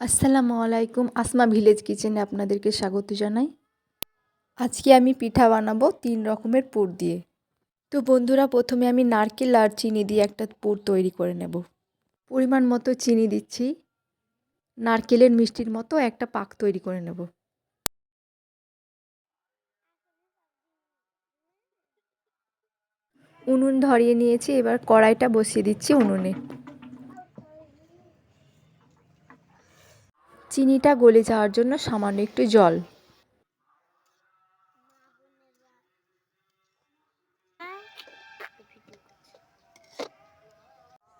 আসসালামু আলাইকুম, আসমা ভিলেজ কিচেনে আপনাদেরকে স্বাগত জানাই। আজকে আমি পিঠা বানাবো তিন রকমের পুর দিয়ে। তো বন্ধুরা, প্রথমে আমি নারকেল আর চিনি দিয়ে একটা পুর তৈরি করে নেব। পরিমাণ মতো চিনি দিচ্ছি। নারকেলের মিষ্টির মতো একটা পাক তৈরি করে নেব। উনুন ধরিয়ে নিয়েছি, এবার কড়াইটা বসিয়ে দিচ্ছি উনুনে। চিনিটা গলে যাওয়ার জন্য সামান্য একটু জল।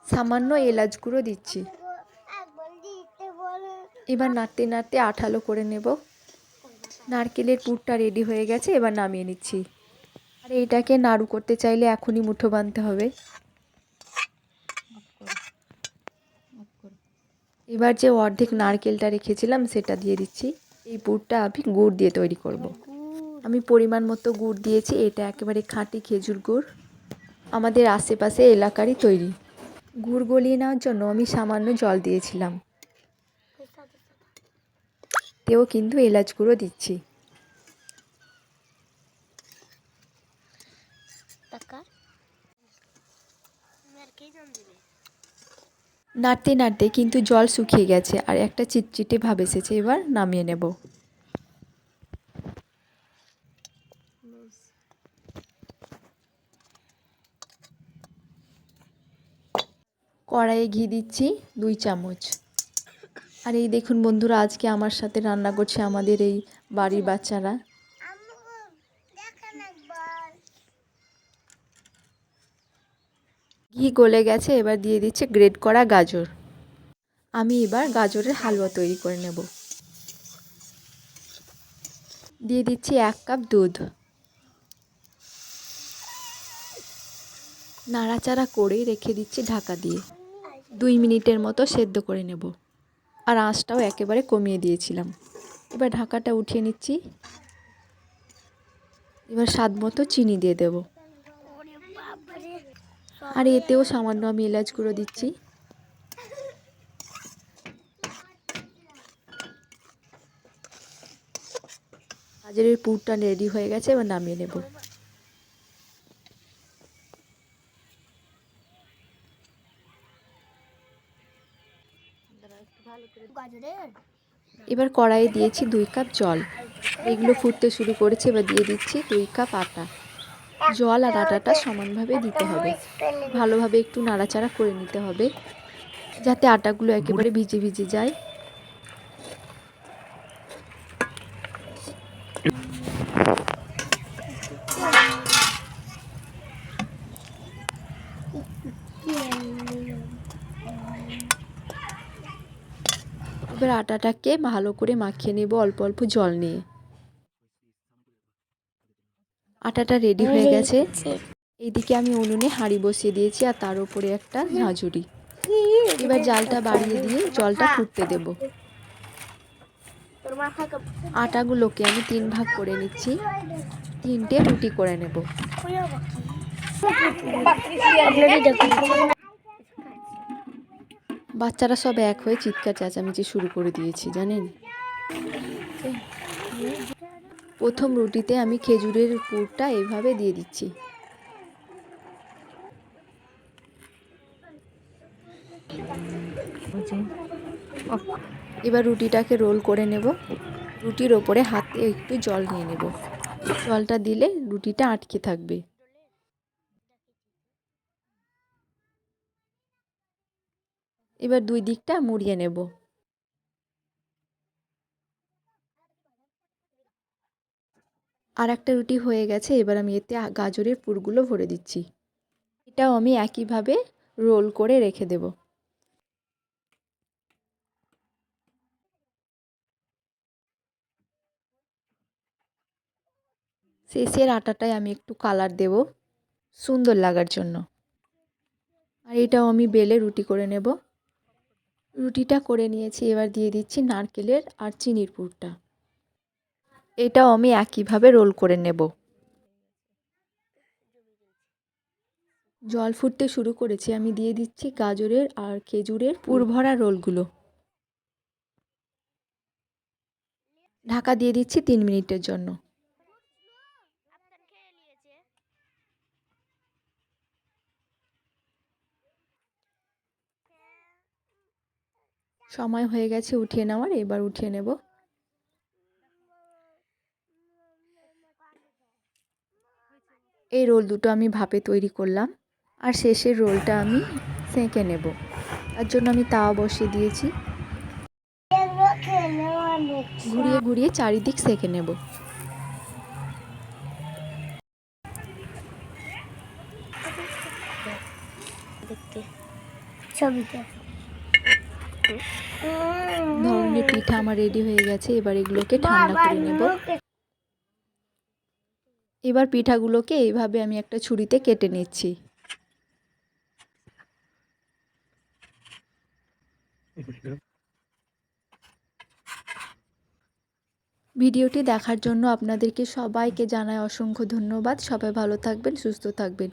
সামান্য এলাচ গুঁড়ো দিচ্ছি। এবার নাড়তে নাড়তে আঠালো করে নেব। নারকেলের পুরটা রেডি হয়ে গেছে, এবার নামিয়ে নিচ্ছি। আর এটাকে নাড়ু করতে চাইলে এখনই মুঠো বাঁধতে হবে। এবার যে অর্ধেক নারকেলটা রেখেছিলাম, সেটা দিয়ে দিচ্ছি। এই পুরটা আমি গুড় দিয়ে তৈরি করব। আমি পরিমাণ মতো গুড় দিয়েছি, এটা একেবারে খাঁটি খেজুর গুড়। আমাদের আশেপাশে এলাকারই তৈরি। গুড় গলিয়ে নেওয়ার জন্য আমি সামান্য জল দিয়েছিলাম। তেও কিন্তু এলাচ গুঁড়ো দিচ্ছি। নাড়তে নাড়তে কিন্তু জল শুকিয়ে গেছে আর একটা চিটচিটে ভাব এসেছে। এবার নামিয়ে নেব। কড়াইয়ে ঘি দিচ্ছি দুই চামচ। আর এই দেখুন বন্ধুরা, আজকে আমার সাথে রান্না করছে আমাদের এই বাড়ির বাচ্চারা। ঘি গলে গেছে, এবার দিয়ে দিচ্ছে গ্রেড করা গাজর। আমি এবার গাজরের হালুয়া তৈরি করে নেব। দিয়ে দিচ্ছি এক কাপ দুধ। নাড়াচাড়া করে রেখে দিচ্ছি ঢাকা দিয়ে। দুই মিনিটের মতো সেদ্ধ করে নেব। আর আঁচটাও একেবারে কমিয়ে দিয়েছিলাম। এবার ঢাকাটা উঠিয়ে নিচ্ছি। এবার স্বাদ মতো চিনি দিয়ে দেব। আর এতেও সামান্য আমি এলাচ গুঁড়ো দিচ্ছি। গাজরের পুরটা রেডি হয়ে গেছে এবার নামিয়ে নেব। এবার কড়াইয়ে দিয়েছি দুই কাপ জল। এগুলো ফুটতে শুরু করেছে এবার দিয়ে দিচ্ছি দুই কাপ আটা। জল আর আটাটা সমানভাবে দিতে হবে। ভালোভাবে একটু নাড়াচাড়া করে নিতে হবে, যাতে আটাগুলো একেবারে ভিজে ভিজে যায়। এবার আটাটাকে ভালো করে মাখিয়ে নেব অল্প অল্প জল নিয়ে। আটাটা রেডি হয়ে গেছে। এইদিকে আমি উনুনে হাঁড়ি বসিয়ে দিয়েছি আর তার উপরে একটা ঝাঁঝুরি এবার জালটা বাড়িয়ে দিয়ে জলটা ফুটতে দেব। আটাগুলোকে আমি তিন ভাগ করে নিচ্ছি। তিনটে রুটি করে নেব। বাচ্চারা সব এক হয়ে চিৎকার চেঁচামেচি শুরু করে দিয়েছি জানেন? প্রথম রুটিতে আমি খেজুরের পুরটা এভাবে দিয়ে দিচ্ছি। এবার রুটিটাকে রোল করে নেব। রুটির ওপরে হাতে একটু জল নিয়ে নেব। জলটা দিলে রুটিটা আটকে থাকবে। এবার দুই দিকটা মুড়িয়ে নেব। আর একটা রুটি হয়ে গেছে, এবার আমি এতে গাজরের পুরগুলো ভরে দিচ্ছি। এটাও আমি একইভাবে রোল করে রেখে দেব। শেষের আটাটায় আমি একটু কালার দেব, সুন্দর লাগার জন্য। আর এটাও আমি বেলে রুটি করে নেব। রুটিটা করে নিয়েছি, এবার দিয়ে দিচ্ছি নারকেলের আর চিনির পুরটা। এটাও আমি একইভাবে রোল করে নেব। জল ফুটতে শুরু করেছি, আমি দিয়ে দিচ্ছি গাজরের আর খেজুরের পুর ভরা রোলগুলো। ঢাকা দিয়ে দিচ্ছি তিন মিনিটের জন্য। সময় হয়ে গেছে, উঠিয়ে নেওয়ার। এবার উঠিয়ে নেব। এই রোল দুটো আমি ভাপে তৈরি করলাম। আর শেষের রোলটা আমি সেঁকে নেব। তার জন্য আমি তাওয়া বসিয়ে দিয়েছি। ঘুরিয়ে ঘুরিয়ে চারিদিক সেঁকে নেব। ধরনের পিঠা আমার রেডি হয়ে গেছে। এবার এগুলোকে ঠান্ডা করে নেব। এবার পিঠাগুলোকে এইভাবে আমি একটা ছুরিতে কেটে নিচ্ছি। ভিডিওটি দেখার জন্য আপনাদেরকে সবাইকে জানাই অসংখ্য ধন্যবাদ। সবাই ভালো থাকবেন, সুস্থ থাকবেন।